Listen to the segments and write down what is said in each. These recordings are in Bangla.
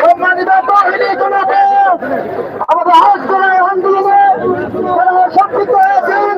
সম্মানিত বাহিনী জনতা আমাদের হাত করে আন্দোলনে তারা সম্পৃক্ত হয়েছেন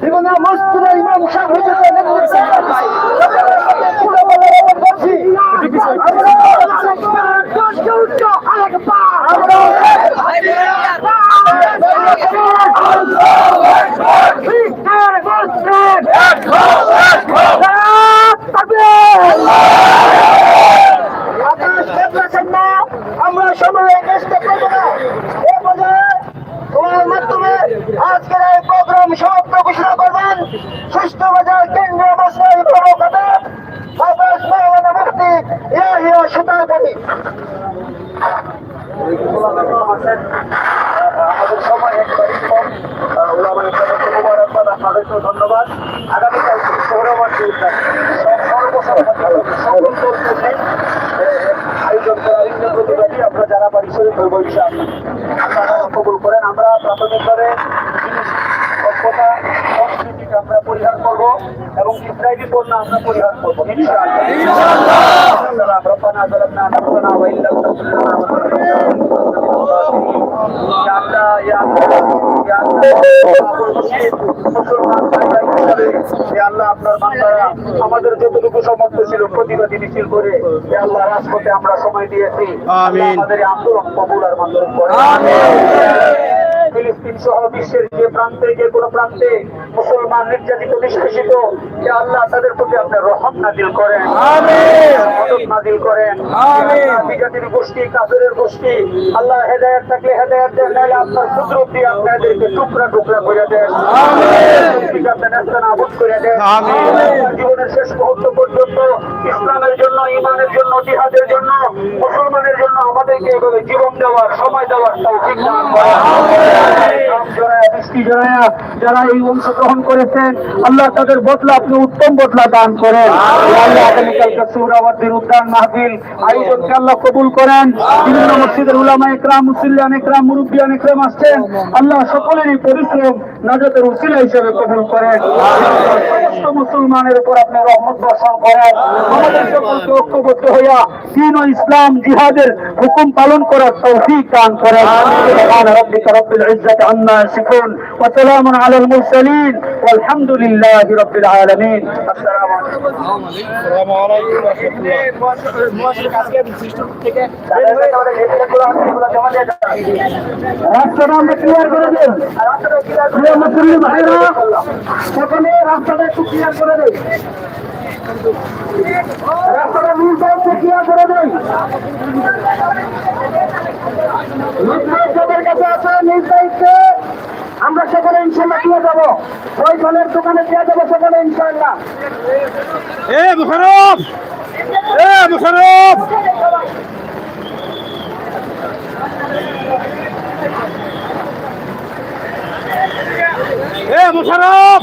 জীবনে মস্তুরা ইমাম শাহ Let's go! পারছেন না, আমরা সময়ে চেষ্টা করব না। এ পর্যায়ে তোমার মাধ্যমে আজকের এই প্রোগ্রাম সমাপ্ত ঘোষণা করবেন। সুস্থ বাজার কেন্দ্রীয় বাসায় বড় কথা বাতাস মাওলানা মুক্তি ইয়াহিয়া সুতারপুরি আমাদের সময় একবারই কম ওলামা বিভিন্ন প্রতিবাদী আমরা যারা পারি সেরে ধরবো ইনশাআল্লাহ কবুল করেন, আমরা প্রাথমিকভাবে সভ্যতা পরিহার করব এবং আল্লাহ আপনার বান্দারা আমাদের যতটুকু সমর্থ ছিল প্রতিবাদী মিছিল করে আল্লাহ রাজপথে আমরা সময় দিয়েছি। আমাদের আন্দোলন কবুল আর মঞ্জুর করে। ফিলিস্তিন সহ বিশ্বের যে প্রান্তে যে কোনো প্রান্তে মুসলমান নির্যাতিত নিষ্পেষিত যে আল্লাহ তাদের প্রতি আপনার রহম নাজিল করেন নাজিল করেন বিজাতির গোষ্ঠী কাফেরের গোষ্ঠী আল্লাহ হেদায়ত থাকলে হেদায়ত দেন নাহলে আপনার কুদরত দিয়ে আপনাদেরকে টুকরা টুকরা করে দেন। করে দেন। জীবনের শেষ মুহূর্ত পর্যন্ত ইসলামের জন্য ইমানের জন্য জিহাদের জন্য মুসলমানের জন্য আমাদেরকে এভাবে জীবন দেওয়ার সময় দেওয়ার তৌফিক দান করেন। জড়ায়া, বৃষ্টি জড়ায়া যারা এই অংশগ্রহণ করেছেন আল্লাহ তাদের বদলা আপনি উত্তম বদলা দান করেন ইয়া আল্লাহ আগামীকালকে সৌরাবর্দীর উদ্যান মাহফিল আয়োজনকে আল্লাহ কবুল করেন বিভিন্ন মসজিদের উলামা একরাম মুসল্লিয়ান একরাম মুরব্বিয়ান একরাম আসছেন আল্লাহ সকলেরই পরিশ্রম নাজাতের উসিলা হিসেবে কবুল করেন সমস্ত মুসলমানের উপর আপনি রহমত বর্ষণ করেন আমাদের সকলকে ঐক্যবদ্ধ হইয়া দিন ও ইসলাম জিহাদের হুকুম পালন করার তৌফিক দান করেন سبحان ربك رب العزة عما يصفون وسلام على المرسلين والحمد لله رب العالمين السلام عليكم রাস্তাটা আমরা ক্লিয়ার করে দিন প্রিয় মুসলিম ভাইরা সকলে রাস্তাটা একটু ক্লিয়ার করে দিন রাস্তাটা নিজ দায়িত্বে ক্লিয়ার করে দিন ওই ফলের দোকানে দিয়ে যাব ইনশাল্লাহ এ মুশারফ এ মুশারফ এ মুশারফ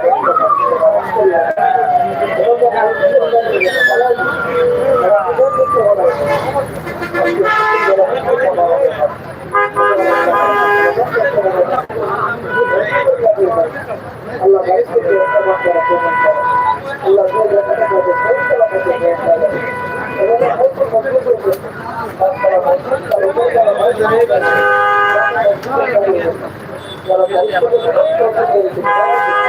আল্লাহ